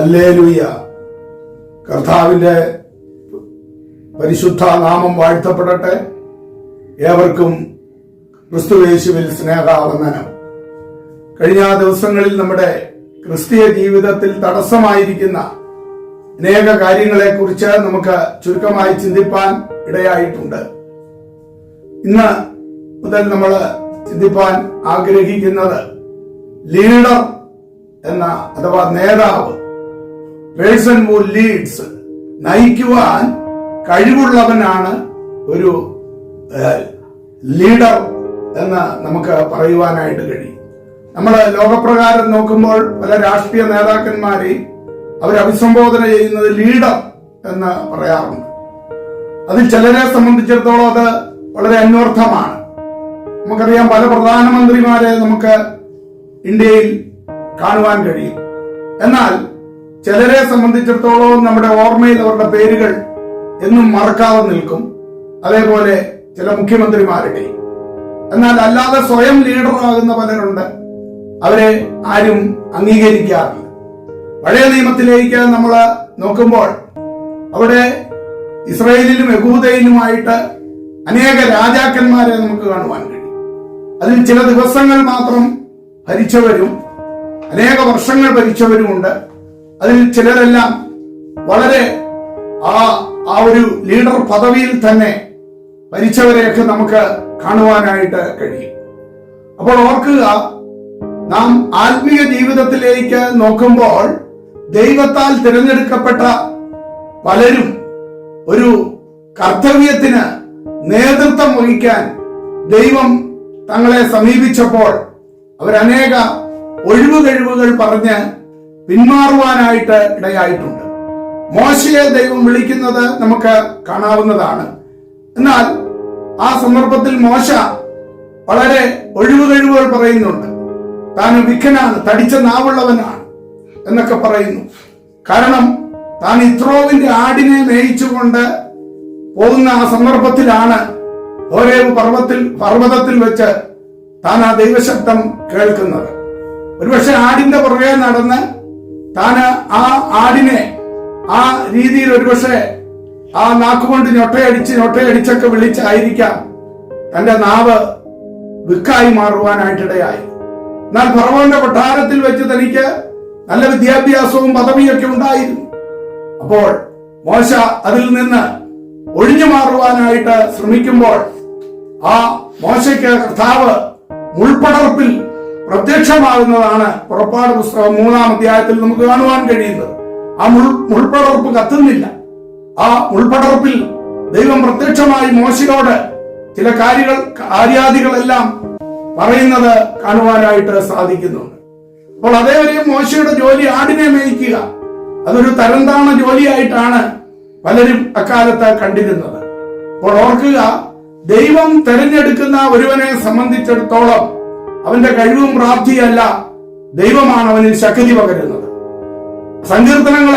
Alleluia. കർത്താവിന്റെ പരിശുദ്ധ നാമം വാഴ്ത്തപ്പെടട്ടെ. ഏവർക്കും ക്രിസ്തുവേശുവിൽ സ്നേഹാവന്ദനം. കഴിഞ്ഞ ദിവസങ്ങളിൽ നമ്മുടെ ക്രിസ്തീയ ജീവിതത്തിൽ തടസ്സമായിരിക്കുന്ന അനേക കാര്യങ്ങളെക്കുറിച്ച് നമുക്ക് ചുരുക്കമായി ചിന്തിപ്പാൻ ഇടയായിട്ടുണ്ട്. ഇന്ന് മുതൽ നമ്മൾ ചിന്തിപ്പാൻ ആഗ്രഹിക്കുന്നത് ലീഡർ എന്ന അഥവാ നേതാവ് പേഴ്സൺ ഹു ലീഡ്സ് നയിക്കുവാൻ കഴിവുള്ളവനാണ് ഒരു ലീഡർ എന്ന് നമുക്ക് പറയുവാനായിട്ട് കഴിയും. നമ്മൾ ലോകപ്രകാരം നോക്കുമ്പോൾ പല രാഷ്ട്രീയ നേതാക്കന്മാരെ അവർ അഭിസംബോധന ചെയ്യുന്നത് ലീഡർ എന്ന് പറയാറുണ്ട്. അതിൽ ചിലരെ സംബന്ധിച്ചിടത്തോളം അത് വളരെ അന്വർത്ഥമാണ്. നമുക്കറിയാം പല പ്രധാനമന്ത്രിമാരെ നമുക്ക് ഇന്ത്യയിൽ കാണുവാൻ കഴിയും. എന്നാൽ ചിലരെ സംബന്ധിച്ചിടത്തോളം നമ്മുടെ ഓർമ്മയിൽ അവരുടെ പേരുകൾ എന്നും മറക്കാതെ നിൽക്കും. അതേപോലെ ചില മുഖ്യമന്ത്രിമാരുടെ. എന്നാൽ അല്ലാതെ സ്വയം ലീഡറാകുന്ന പലരുണ്ട്. അവരെ ആരും അംഗീകരിക്കാറില്ല. പഴയ നിയമത്തിലേക്ക് നമ്മൾ നോക്കുമ്പോൾ അവിടെ ഇസ്രയേലിലും യഹൂദയിലുമായിട്ട് അനേക രാജാക്കന്മാരെ നമുക്ക് കാണുവാൻ കഴിയും. അതിൽ ചില ദിവസങ്ങൾ മാത്രം ഭരിച്ചവരും അനേക വർഷങ്ങൾ ഭരിച്ചവരുമുണ്ട്. അതിൽ ചിലരെല്ലാം വളരെ ആ ആ ഒരു ലീഡർ പദവിയിൽ തന്നെ ഭരിച്ചവരെയൊക്കെ നമുക്ക് കാണുവാനായിട്ട് കഴിയും. അപ്പോൾ ഓർക്കുക നാം ആത്മീയ ജീവിതത്തിലേക്ക് നോക്കുമ്പോൾ ദൈവത്താൽ തിരഞ്ഞെടുക്കപ്പെട്ട പലരും ഒരു കർത്തവ്യത്തിന് നേതൃത്വം വഹിക്കാൻ ദൈവം തങ്ങളെ സമീപിച്ചപ്പോൾ അവരനേക ഒഴിവ് കഴിവുകൾ പറഞ്ഞ് പിന്മാറുവാനായിട്ട് ഇടയായിട്ടുണ്ട്. മോശയെ ദൈവം വിളിക്കുന്നത് നമുക്ക് കാണാവുന്നതാണ്. എന്നാൽ ആ സന്ദർഭത്തിൽ മോശ വളരെ ഒഴിവുകഴിവുകൾ പറയുന്നുണ്ട്. താൻ വിഖനാണ് തടിച്ച നാവുള്ളവനാണ് എന്നൊക്കെ പറയുന്നു. കാരണം താൻ ഇത്രോവിന്റെ ആടിനെ മേയിച്ചുകൊണ്ട് പോകുന്ന ആ സന്ദർഭത്തിലാണ് ഓരോ പർവത്തിൽ പർവതത്തിൽ വെച്ച് താൻ ആ ദൈവശബ്ദം കേൾക്കുന്നത്. ഒരുപക്ഷെ ആടിന്റെ പുറകെ നടന്ന് താൻ ആ ആടിനെ ആ രീതിയിൽ ഒരുപക്ഷെ ആ നാക്കുകൊണ്ട് ഞൊട്ടയടിച്ച് ഞൊട്ടയടിച്ചൊക്കെ വിളിച്ചായിരിക്കാം തന്റെ നാവ് വിക്കായി മാറുവാനായിട്ടിടയായി. എന്നാൽ ഫറവോന്റെ കൊട്ടാരത്തിൽ വെച്ച് തനിക്ക് നല്ല വിദ്യാഭ്യാസവും പദവിയൊക്കെ ഉണ്ടായിരുന്നു. അപ്പോൾ മോശ അതിൽ നിന്ന് ഒഴിഞ്ഞു മാറുവാനായിട്ട് ശ്രമിക്കുമ്പോൾ ആ മോശയ്ക്ക് കർത്താവ് മുൾപ്പടർപ്പിൽ പ്രത്യക്ഷമാകുന്നതാണ് പുറപ്പാട് പുസ്തകം മൂന്നാം അധ്യായത്തിൽ നമുക്ക് കാണുവാൻ കഴിയുന്നത്. ആ മുൾ മുൾപ്പടർപ്പ് കത്തുന്നില്ല. ആ മുൾപ്പടർപ്പിൽ ദൈവം പ്രത്യക്ഷമായി മോശയോട് ചില കാര്യങ്ങൾ കാര്യാദികളെല്ലാം പറയുന്നത് കാണുവാനായിട്ട് സാധിക്കുന്നുണ്ട്. അപ്പോൾ അതേവരെയും മോശയുടെ ജോലി ആടിനെ മേയിക്കുക. അതൊരു തരംതാണ ജോലിയായിട്ടാണ് പലരും അക്കാലത്ത് കണ്ടിരുന്നത്. അപ്പോൾ ഓർക്കുക ദൈവം തെരഞ്ഞെടുക്കുന്ന ഒരുവനെ സംബന്ധിച്ചിടത്തോളം അവന്റെ കഴിവും പ്രാപ്തിയല്ല ദൈവമാണ് അവനിൽ ശക്തി പകരുന്നത്. സങ്കീർത്തനങ്ങൾ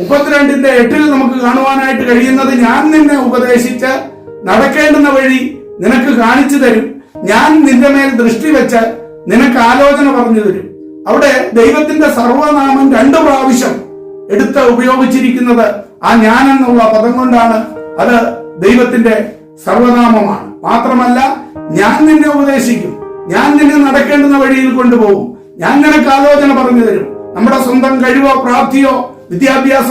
മുപ്പത്തിരണ്ടിന്റെ എട്ടിൽ നമുക്ക് കാണുവാനായിട്ട് കഴിയുന്നത് ഞാൻ നിന്നെ ഉപദേശിച്ച് നടക്കേണ്ടുന്ന വഴി നിനക്ക് കാണിച്ചു തരും. ഞാൻ നിന്റെ മേൽ ദൃഷ്ടി വെച്ച് നിനക്ക് ആലോചന പറഞ്ഞു തരും. അവിടെ ദൈവത്തിന്റെ സർവനാമം രണ്ടു പ്രാവശ്യം എടുത്ത് ഉപയോഗിച്ചിരിക്കുന്നത് ആ ഞാൻ എന്നുള്ള പദം കൊണ്ടാണ്. അത് ദൈവത്തിന്റെ സർവനാമമാണ്. മാത്രമല്ല ഞാൻ നിന്നെ ഉപദേശിക്കും. ഞാൻ നിന്നെ നടക്കേണ്ടുന്ന വഴിയിൽ കൊണ്ടുപോകും. ഞാൻ നിനക്ക് ആലോചന പറഞ്ഞു തരും. നമ്മുടെ സ്വന്തം കഴിവോ പ്രാപ്തിയോ വിദ്യാഭ്യാസ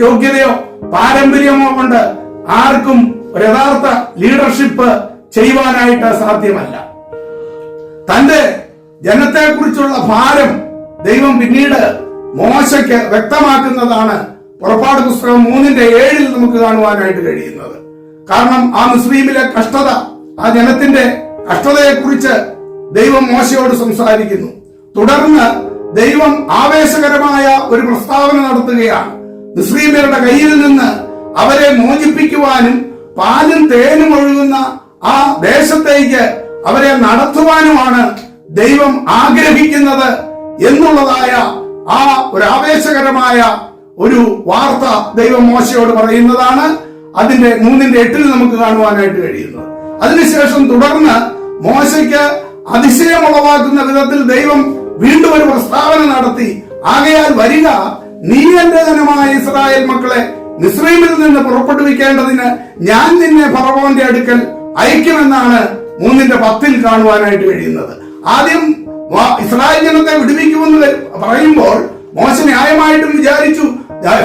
യോഗ്യതയോ പാരമ്പര്യമോ കൊണ്ട് ആർക്കും ഒരു യഥാർത്ഥ ലീഡർഷിപ്പ് ചെയ്യുവാനായിട്ട് സാധ്യമല്ല. തന്റെ ജനത്തെ കുറിച്ചുള്ള ഭാരം ദൈവം പിന്നീട് മോശയ്ക്ക് വ്യക്തമാക്കുന്നതാണ് പുറപ്പാട് പുസ്തകം മൂന്നിന്റെ ഏഴിൽ നമുക്ക് കാണുവാനായിട്ട് കഴിയുന്നത്. കാരണം ആ മുസ്ലിമിലെ കഷ്ടത ആ ജനത്തിന്റെ കഷ്ടതയെക്കുറിച്ച് ദൈവം മോശയോട് സംസാരിക്കുന്നു. തുടർന്ന് ദൈവം ആവേശകരമായ ഒരു പ്രസ്താവന നടത്തുകയാണ്. മുസ്ലിമരുടെ കയ്യിൽ നിന്ന് അവരെ മോചിപ്പിക്കുവാനും പാലും തേനും ഒഴുകുന്ന ആ ദേശത്തേക്ക് അവരെ നടത്തുവാനുമാണ് ദൈവം ആഗ്രഹിക്കുന്നത് എന്നുള്ളതായ ആ ഒരു ആവേശകരമായ ഒരു വാർത്ത ദൈവം മോശയോട് പറയുന്നതാണ്. അതിന്റെ മൂന്നിന്റെ എട്ടിൽ നമുക്ക് കാണുവാനായിട്ട് കഴിയുന്നത്. അതിനുശേഷം തുടർന്ന് മോശയ്ക്ക് അതിശയമുളവാക്കുന്ന വിധത്തിൽ ദൈവം വീണ്ടും ഒരു പ്രസ്താവന നടത്തി. ആകയാൽ വരിക നീ എന്റെ ജനമായ ഇസ്രായേൽ മക്കളെ മിസ്രൈമിൽ നിന്ന് പുറപ്പെടുവിക്കേണ്ടതിന് ഞാൻ നിന്നെ ഫറവോന്റെ അടുക്കൽ അയക്കുമെന്നാണ് മൂന്നിന്റെ പത്തിൽ കാണുവാനായിട്ട് കഴിയുന്നത്. ആദ്യം ഇസ്രായേൽ ജനത്തെ വിടുവിക്കുമെന്ന് പറയുമ്പോൾ മോശ ന്യായമായിട്ടും വിചാരിച്ചു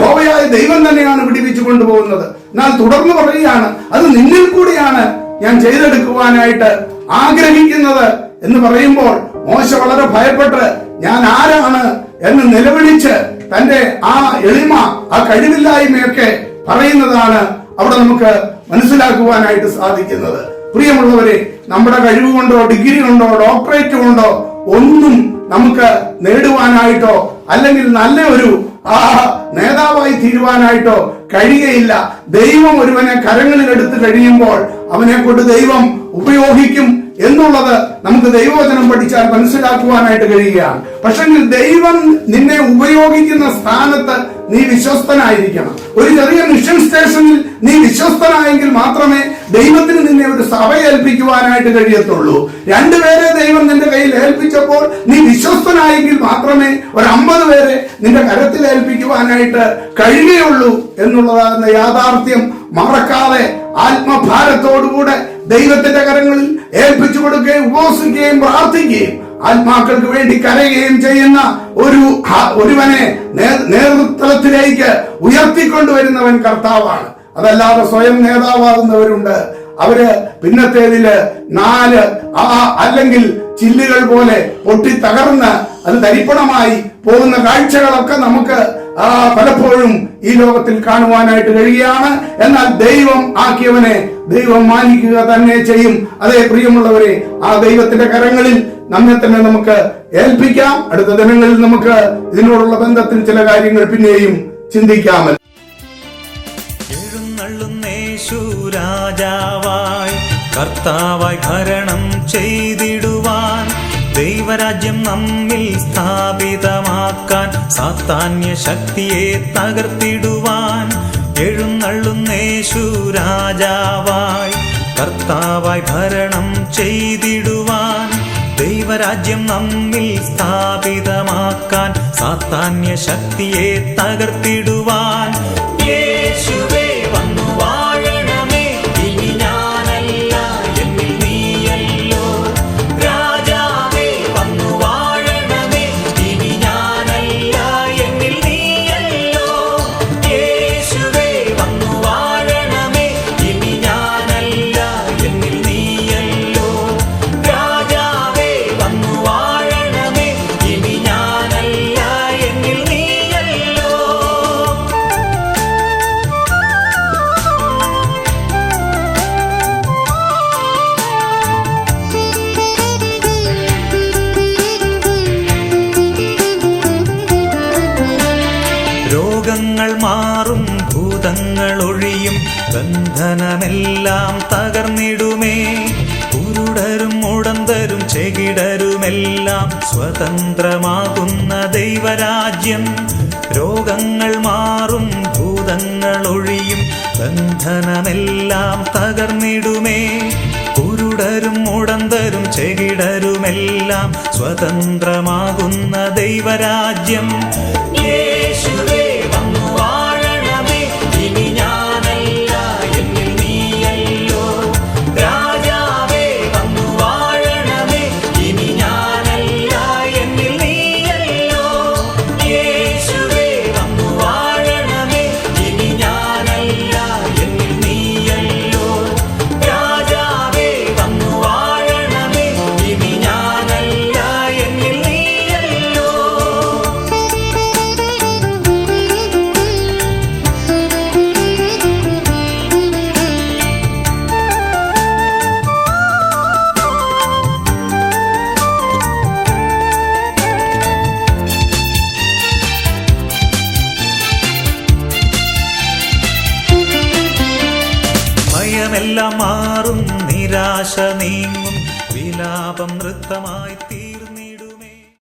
ഹോബയായ ദൈവം തന്നെയാണ് വിടിവിച്ചു കൊണ്ടുപോകുന്നത്. എന്നാൽ തുടർന്ന് പറയുകയാണ് അത് നിന്നിൽ കൂടിയാണ് ഞാൻ ചെയ്തെടുക്കുവാനായിട്ട് ആഗ്രഹിക്കുന്നത്. എന്ന് പറയുമ്പോൾ മോശ വളരെ ഭയപ്പെട്ട് ഞാൻ ആരാണ്? എന്ന് നിലവിളിച്ച് തന്റെ ആ എളിമ ആ കഴിവില്ലായ്മയൊക്കെ പറയുന്നതാണ് അവിടെ നമുക്ക് മനസ്സിലാക്കുവാനായിട്ട് സാധിക്കുന്നത്. പ്രിയമുള്ളവരെ നമ്മുടെ കഴിവ് കൊണ്ടോ ഡിഗ്രി കൊണ്ടോ ഡോക്ടറേറ്റ് കൊണ്ടോ ഒന്നും നമുക്ക് നേടുവാനായിട്ടോ അല്ലെങ്കിൽ നല്ല ഒരു ആ നേതാവായി തീരുവാനായിട്ടോ കഴിയയില്ല ദൈവം ഒരുവനെ കരങ്ങളിൽ എടുത്തു കഴിയുമ്പോൾ അവനെ കൊണ്ട് ദൈവം ഉപയോഗിക്കും എന്നുള്ളത് നമുക്ക് ദൈവവചനം പഠിച്ചാൽ മനസ്സിലാക്കുവാനായിട്ട് കഴിയുകയാണ്. പക്ഷെങ്കിൽ ദൈവം നിന്നെ ഉപയോഗിക്കുന്ന സ്ഥാനത്ത് നീ വിശ്വസ്തനായിരിക്കണം. ഒരു ചെറിയ മിഷൻ സ്റ്റേഷനിൽ നീ വിശ്വസ്തനായെങ്കിൽ മാത്രമേ ദൈവത്തിന് നിന്നെ ഒരു സഭ ഏൽപ്പിക്കുവാനായിട്ട് കഴിയത്തുള്ളൂ രണ്ടുപേരെ ദൈവം നിന്റെ കയ്യിൽ ഏൽപ്പിച്ചപ്പോൾ നീ വിശ്വസ്തനായെങ്കിൽ മാത്രമേ ഒരു അമ്പത് പേരെ നിന്റെ കരത്തിൽ ഏൽപ്പിക്കുവാനായിട്ട് കഴിയുകയുള്ളൂ എന്നുള്ളതാകുന്ന യാഥാർത്ഥ്യം. മറക്കാതെ ആത്മഭാരത്തോടുകൂടെ ദൈവത്തിന്റെ കരങ്ങളിൽ ഏൽപ്പിച്ചു കൊടുക്കുകയും ഉപവസിക്കുകയും പ്രാർത്ഥിക്കുകയും ആത്മാക്കൾക്ക് വേണ്ടി കരയുകയും ചെയ്യുന്ന ഒരു ഒരുവനെ നേതൃത്വത്തിലേക്ക് ഉയർത്തിക്കൊണ്ടുവരുന്നവൻ കർത്താവാണ്. അതല്ലാതെ സ്വയം നേതാവാകുന്നവരുണ്ട്. അവർ പിന്നത്തേതിൽ നാല് ആ അല്ലെങ്കിൽ ചില്ലുകൾ പോലെ പൊട്ടി തകർന്ന് അത് തരിപ്പണമായി പോകുന്ന കാഴ്ചകളൊക്കെ നമുക്ക് പലപ്പോഴും ഈ ലോകത്തിൽ കാണുവാനായിട്ട് കഴിയുകയാണ്. എന്നാൽ ദൈവം ആക്കിയവനെ ദൈവം മാനിക്കുക തന്നെ ചെയ്യും. അതേ പ്രിയമുള്ളവരെ ആ ദൈവത്തിന്റെ കരങ്ങളിൽ നമ്മെ തന്നെ നമുക്ക് ഏൽപ്പിക്കാം. അടുത്ത ദിനങ്ങളിൽ നമുക്ക് ഇതിനോടുള്ള ബന്ധത്തിൽ ചില കാര്യങ്ങൾ പിന്നെയും ചിന്തിക്കാമല്ലോ. രാജാവായി കർത്താവായി ഭരണം ചെയ്തിടുവാൻ ദൈവരാജ്യം നമ്മിൽ സ്ഥാപിതമാക്കാൻ സാത്താന്യ ശക്തിയെ തകർത്തിടുവാൻ എഴുന്നള്ളുന്നേശു രാജാവായി കർത്താവായി ഭരണം ചെയ്തിടുവാൻ. ദൈവരാജ്യം നമ്മിൽ സ്ഥാപിതമാക്കാൻ സാത്താന്യ ശക്തിയെ തകർത്തിടുവാൻ. യേശുവേ ഒഴിയും ബന്ധനമെല്ലാം തകർന്നിടുമേ. കുരുടരും മുടന്തരും ചെകിടരുമെല്ലാം സ്വതന്ത്രമാകുന്ന ദൈവരാജ്യം. രോഗങ്ങൾ മാറും ഭൂതങ്ങൾ ഒഴിയും ബന്ധനമെല്ലാം തകർന്നിടുമേ. കുരുടരും മുടന്തരും ചെകിടരുമെല്ലാം സ്വതന്ത്രമാകുന്ന ദൈവരാജ്യം. യേശുവേ നിരാശ നീങ്ങും. വിലാപം നൃത്തമായി